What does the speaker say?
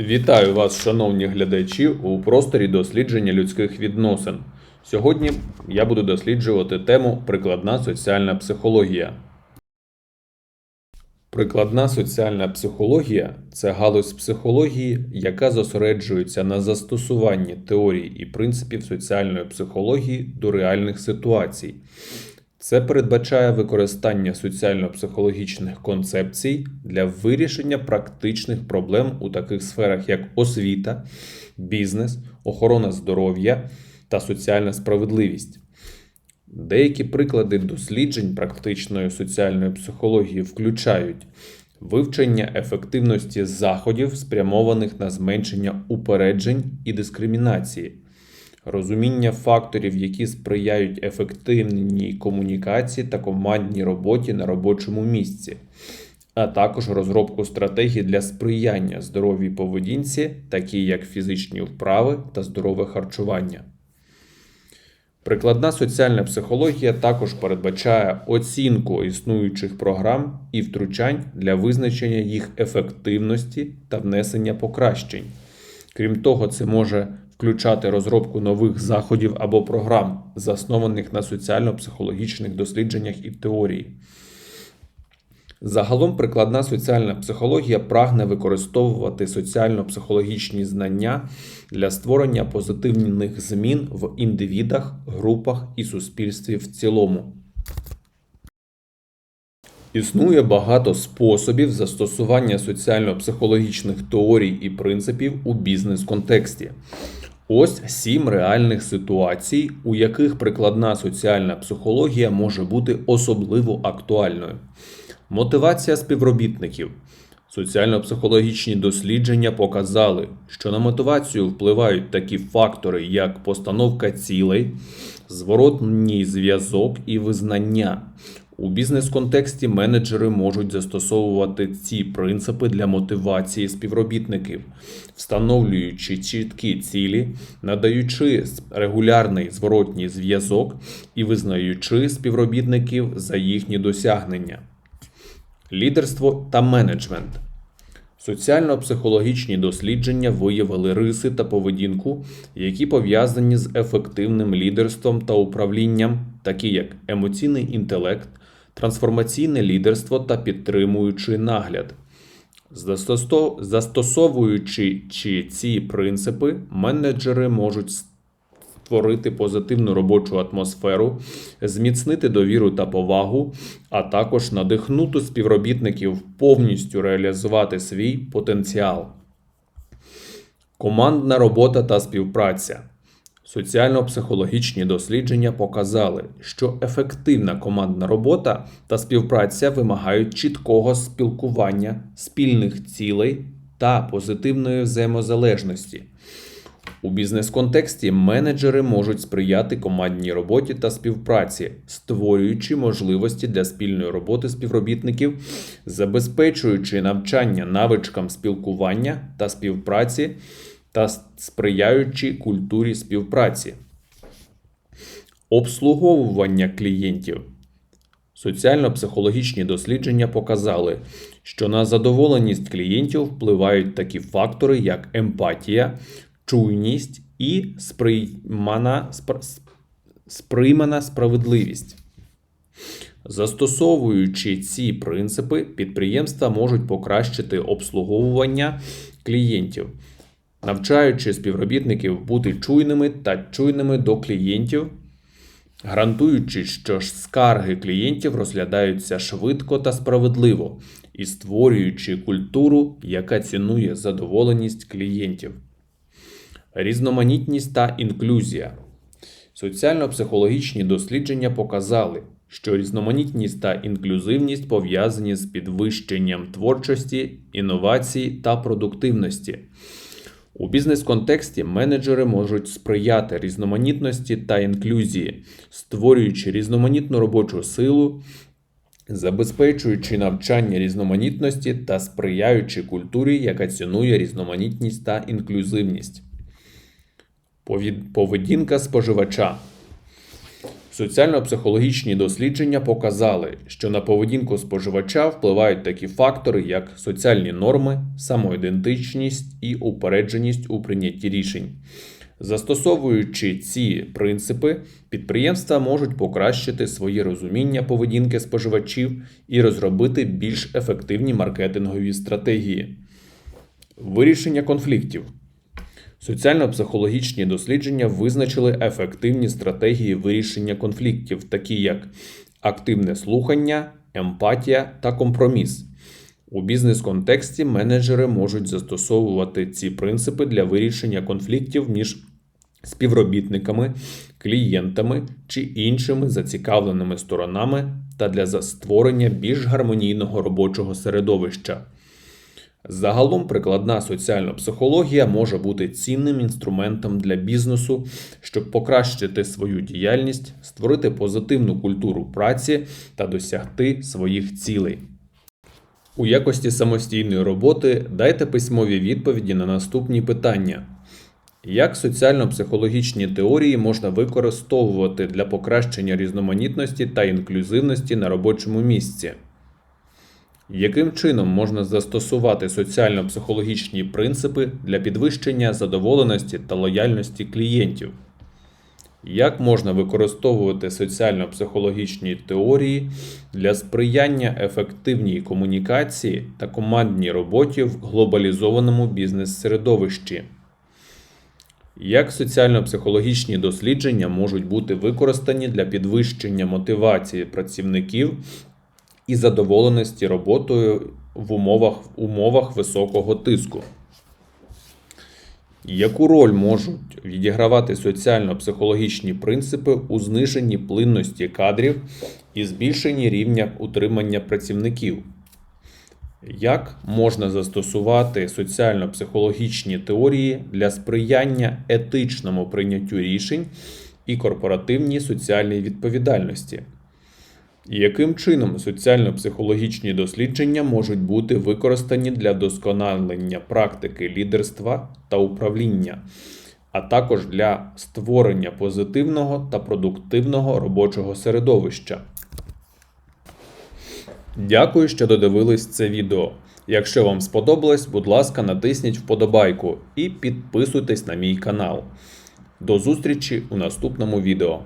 Вітаю вас, шановні глядачі, у просторі дослідження людських відносин. Сьогодні я буду досліджувати тему прикладна соціальна психологія. Прикладна соціальна психологія це галузь психології, яка зосереджується на застосуванні теорій і принципів соціальної психології до реальних ситуацій. Це передбачає використання соціально-психологічних концепцій для вирішення практичних проблем у таких сферах, як освіта, бізнес, охорона здоров'я та соціальна справедливість. Деякі приклади досліджень практичної соціальної психології включають вивчення ефективності заходів, спрямованих на зменшення упереджень і дискримінації, розуміння факторів, які сприяють ефективній комунікації та командній роботі на робочому місці, а також розробку стратегій для сприяння здоровій поведінці, такі як фізичні вправи та здорове харчування. Прикладна соціальна психологія також передбачає оцінку існуючих програм і втручань для визначення їх ефективності та внесення покращень. Крім того, це може включати розробку нових заходів або програм, заснованих на соціально-психологічних дослідженнях і теорії. Загалом прикладна соціальна психологія прагне використовувати соціально-психологічні знання для створення позитивних змін в індивідах, групах і суспільстві в цілому. Існує багато способів застосування соціально-психологічних теорій і принципів у бізнес-контексті. Ось сім реальних ситуацій, у яких прикладна соціальна психологія може бути особливо актуальною. Мотивація співробітників. Соціально-психологічні дослідження показали, що на мотивацію впливають такі фактори, як постановка цілей, зворотній зв'язок і визнання. У бізнес-контексті менеджери можуть застосовувати ці принципи для мотивації співробітників, встановлюючи чіткі цілі, надаючи регулярний зворотній зв'язок і визнаючи співробітників за їхні досягнення. Лідерство та менеджмент. Соціально-психологічні дослідження виявили риси та поведінку, які пов'язані з ефективним лідерством та управлінням, такі як емоційний інтелект, трансформаційне лідерство та підтримуючий нагляд. Застосовуючи ці принципи, менеджери можуть створити позитивну робочу атмосферу, зміцнити довіру та повагу, а також надихнути співробітників повністю реалізувати свій потенціал. Командна робота та співпраця. Соціально-психологічні дослідження показали, що ефективна командна робота та співпраця вимагають чіткого спілкування, спільних цілей та позитивної взаємозалежності. У бізнес-контексті менеджери можуть сприяти командній роботі та співпраці, створюючи можливості для спільної роботи співробітників, забезпечуючи навчання навичкам спілкування та співпраці та сприяючи культурі співпраці. Обслуговування клієнтів. Соціально-психологічні дослідження показали, що на задоволеність клієнтів впливають такі фактори, як емпатія, чуйність і сприймана, спр- сприймана справедливість. Застосовуючи ці принципи, підприємства можуть покращити обслуговування клієнтів, навчаючи співробітників бути чуйними та чуйними до клієнтів, гарантуючи, що скарги клієнтів розглядаються швидко та справедливо, і створюючи культуру, яка цінує задоволеність клієнтів. Різноманітність та інклюзія. Соціально-психологічні дослідження показали, що різноманітність та інклюзивність пов'язані з підвищенням творчості, інновацій та продуктивності. У бізнес-контексті менеджери можуть сприяти різноманітності та інклюзії, створюючи різноманітну робочу силу, забезпечуючи навчання різноманітності та сприяючи культурі, яка цінує різноманітність та інклюзивність. Поведінка споживача. Соціально-психологічні дослідження показали, що на поведінку споживача впливають такі фактори, як соціальні норми, самоідентичність і упередженість у прийнятті рішень. Застосовуючи ці принципи, підприємства можуть покращити своє розуміння поведінки споживачів і розробити більш ефективні маркетингові стратегії. Вирішення конфліктів. Соціально-психологічні дослідження визначили ефективні стратегії вирішення конфліктів, такі як активне слухання, емпатія та компроміс. У бізнес-контексті менеджери можуть застосовувати ці принципи для вирішення конфліктів між співробітниками, клієнтами чи іншими зацікавленими сторонами та для створення більш гармонійного робочого середовища. Загалом прикладна соціальна психологія може бути цінним інструментом для бізнесу, щоб покращити свою діяльність, створити позитивну культуру праці та досягти своїх цілей. У якості самостійної роботи дайте письмові відповіді на наступні питання. Як соціально-психологічні теорії можна використовувати для покращення різноманітності та інклюзивності на робочому місці? Яким чином можна застосувати соціально-психологічні принципи для підвищення задоволеності та лояльності клієнтів? Як можна використовувати соціально-психологічні теорії для сприяння ефективній комунікації та командній роботі в глобалізованому бізнес-середовищі? Як соціально-психологічні дослідження можуть бути використані для підвищення мотивації працівників і задоволеності роботою в умовах, умовах високого тиску? Яку роль можуть відігравати соціально-психологічні принципи у зниженні плинності кадрів і збільшенні рівня утримання працівників? Як можна застосувати соціально-психологічні теорії для сприяння етичному прийняттю рішень і корпоративній соціальній відповідальності? Яким чином соціально-психологічні дослідження можуть бути використані для досконалення практики лідерства та управління, а також для створення позитивного та продуктивного робочого середовища? Дякую, що додивились це відео. Якщо вам сподобалось, будь ласка, натисніть вподобайку і підписуйтесь на мій канал. До зустрічі у наступному відео.